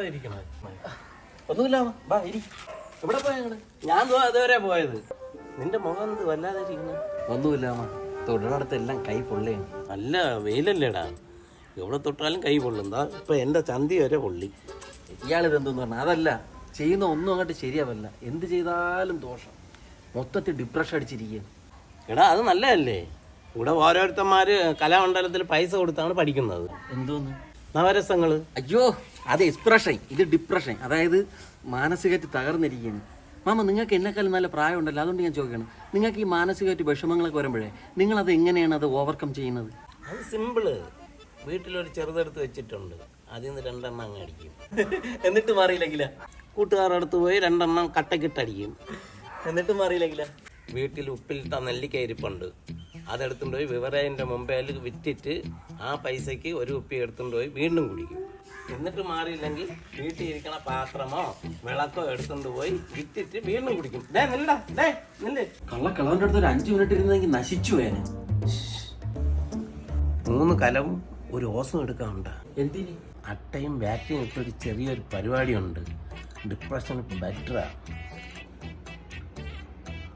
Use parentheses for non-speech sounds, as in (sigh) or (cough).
അവിടെ ഇരിക്കണേ. ഒന്നുമില്ല വാ ഇരി. എവിടെ പോയാ ഞങ്ങൾ ഞാൻ ദോ അതുവരെ പോയത്. നിന്റെ മുഖം എന്ത് വല്ലാതെ ഇരിക്കുന്നു ഒന്നുമില്ല മാമ. എല്ലാം കൈ പൊള്ളിയാണ്. നല്ല വെയിലല്ലേടാ. എവിടെ തൊട്ടാലും കൈ പൊള്ളും. ഇപ്പൊ എന്റെ ചന്തി വരെ പൊള്ളി. ഇയാളിത് എന്തെന്ന് പറഞ്ഞാൽ അതല്ല ചെയ്യുന്ന ഒന്നും അങ്ങോട്ട് ശരിയാവല്ല. എന്ത് ചെയ്താലും ദോഷം. മൊത്തത്തിൽ ഡിപ്രഷൻ അടിച്ചിരിക്കുകയാണ്. എടാ അത് നല്ലതല്ലേ? ഇവിടെ ഓരോരുത്തന്മാര് കലാമണ്ഡലത്തിൽ പൈസ കൊടുത്താണ് പഠിക്കുന്നത്. എന്തോന്ന്? നവരസങ്ങൾ. അയ്യോ അത് എക്സ്പ്രഷൻ ഇത് ഡിപ്രഷൻ അതായത് മാനസികമായിട്ട് തകർന്നിരിക്കുകയാണ്. മാമ നിങ്ങൾക്ക് എന്നെക്കാളും നല്ല പ്രായമുണ്ടല്ലോ. അതുകൊണ്ട് ഞാൻ ചോദിക്കണം നിങ്ങൾക്ക് ഈ മാനസികമായിട്ട് വിഷമങ്ങളൊക്കെ വരുമ്പോഴേ അത് എങ്ങനെയാണ് അത് ഓവർകം ചെയ്യുന്നത്? അത് സിമ്പിൾ വീട്ടിലൊരു ചെറുതെടുത്ത് വെച്ചിട്ടുണ്ട്. അതിൽ നിന്ന് രണ്ടെണ്ണം അങ്ങ് അടിക്കും. (laughs) എന്നിട്ട് മാറിയില്ലെങ്കില? കൂട്ടുകാരുടെ അടുത്ത് പോയി രണ്ടെണ്ണം കട്ടക്കിട്ടടിക്കും. എന്നിട്ട് മാറിയില്ലെങ്കില? വീട്ടിൽ ഉപ്പിലിട്ട നെല്ലിക്ക ഇരിപ്പുണ്ട് അതെടുത്തുകൊണ്ട് പോയി വിവരേന്റെ മുമ്പേൽ വിറ്റിട്ട് ആ പൈസയ്ക്ക് ഒരു കുപ്പി എടുത്തുകൊണ്ട് പോയി വീണ്ടും കുടിക്കും. എന്നിട്ട് മാറിയില്ലെങ്കിൽ വീട്ടിൽ ഇരിക്കണ പാത്രമോ വിളക്കോ എടുത്തുകൊണ്ട് പോയി വിറ്റിട്ട് വീണ്ടും കുടിക്കും. ഡേ നില്ലടാ. ഡേ നില്ല്. കള്ളക്കളവന്റെ അടുത്ത് ഒരു അഞ്ച് മിനിറ്റ് ഇരുന്നെങ്കിൽ നശിച്ചു പോയാന്. മൂന്ന് കലവും ഒരു ഓസം എടുക്കാറുണ്ട് എന്തിന്? അട്ടയും ബാറ്ററിയും ഇട്ടൊരു ചെറിയൊരു പരിപാടിയുണ്ട്. ഡിപ്രഷൻ ബെറ്ററാ